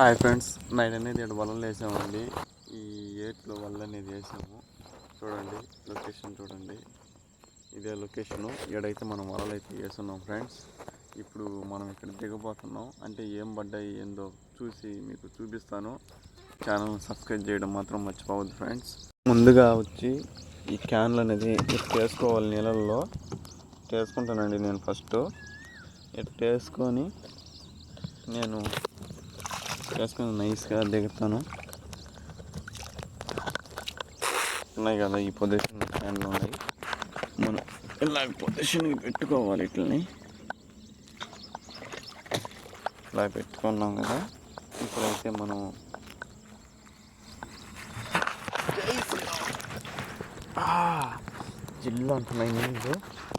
Hi friends night అనేది ఇక్కడ వలలు వేసామండి. ఈ ఏట్లో వల్ల అనేది వేసాము. చూడండి లొకేషన్ చూడండి. ఇదే లొకేషన్. ఇక్కడైతే మనం వలలు అయితే వేస్తున్నాం ఫ్రెండ్స్. ఇప్పుడు మనం ఇక్కడ దిగబోతున్నాం. అంటే ఏం పడ్డాయి ఏందో చూసి మీకు చూపిస్తాను. ఛానల్ సబ్స్క్రైబ్ చేయడం మాత్రం మర్చిపోవద్దు ఫ్రెండ్స్. ముందుగా వచ్చి ఈ క్యాన్లు అనేది వేసుకోవాలి నీళ్ళల్లో. వేసుకుంటానండి నేను ఫస్ట్. ఇట్లా వేసుకొని నేను వేసుకొని నైస్గా దిగుతాను. ఉన్నాయి కదా ఈ పొజిషన్ ఫ్యాన్లు ఉన్నాయి. మనం ఇలా పొజిషన్కి పెట్టుకోవాలి ఇట్లని ఇలా పెట్టుకున్నాం కదా. ఇప్పుడైతే మనం జిల్లు అంటున్నాయి నీళ్ళు.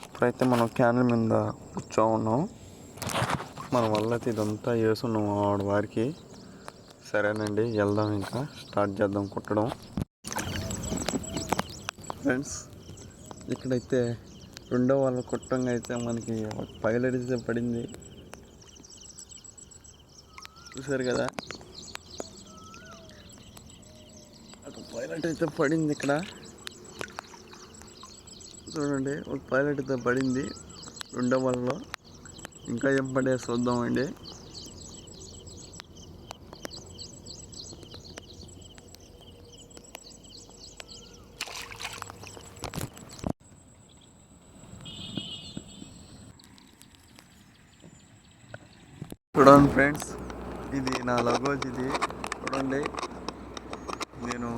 ఇప్పుడైతే మనం క్యాన్ల మీద కూర్చో ఉన్నాం. మన వల్ల అయితే ఇదంతా వేసున్నాం ఆవిడ వారికి. సరేనండి వెళ్దాం ఇంకా. స్టార్ట్ చేద్దాం కుట్టడం. ఫ్రెండ్స్ ఇక్కడైతే రెండో వాళ్ళ కుట్టంగా అయితే మనకి ఒక పైలట్ అయితే పడింది. చూసారు కదా? ఒక పైలట్ అయితే పడింది ఇక్కడ. చూడండి ఒక పైలట్ అయితే పడింది రెండో వాళ్ళలో. ఇంకా ఏం పడే చూద్దామండి. చూడండి ఫ్రెండ్స్ ఇది నా లగోజ్ ఇది. చూడండి నేను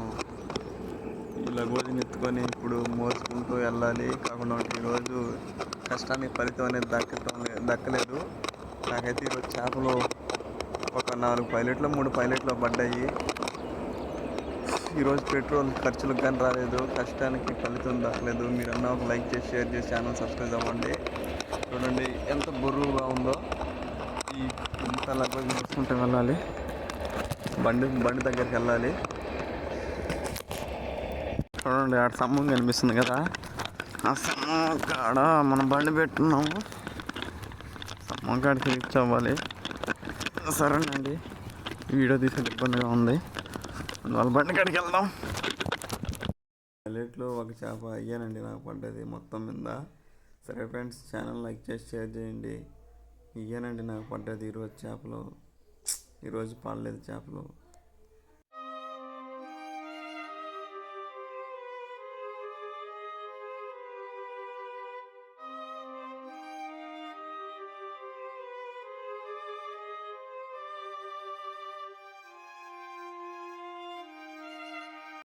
ఈ లగోజ్ని ఎత్తుకొని ఇప్పుడు మోసుకుంటూ వెళ్ళాలి. కాకుండా ఈరోజు కష్టానికి ఫలితం అనేది దక్కటం దక్కలేదు. నాకైతే ఈరోజు చేపలు ఒక నాలుగు పైలట్లు మూడు పైలట్లు పడ్డాయి. ఈరోజు పెట్రోల్ ఖర్చులకు కానీ రాలేదు. కష్టానికి ఫలితం దక్కలేదు. మీరన్నా ఒక లైక్ చేసి షేర్ చేసి ఛానల్ సబ్స్క్రైబ్ అవ్వండి. చూడండి ఎంత బరువుగా ఉందో. ఈ ఇంత లగోజ్ చూసుకుంటే వెళ్ళాలి. బండి బండి దగ్గరికి వెళ్ళాలి. చూడండి ఆడ సమ్మం కనిపిస్తుంది కదా. ఆ సమ్మం కాడ మనం బండి పెట్టున్నాము. సమ్మం కాడికి రీచ్ అవ్వాలి. సరేనండి. వీడియో తీసే ఇబ్బందిగా ఉంది. వాళ్ళ బండి కాడికి వెళ్దాం. హైలైట్లో ఒక చేప అయ్యానండి నాకు పడ్డది మొత్తం మీద. సరే ఫ్రెండ్స్ ఛానల్ లైక్ చేసి షేర్ చేయండి. ఇయ్యనండి నాకు పడ్డది ఈరోజు చేపలు. ఈరోజు పడలేదు చేపలు.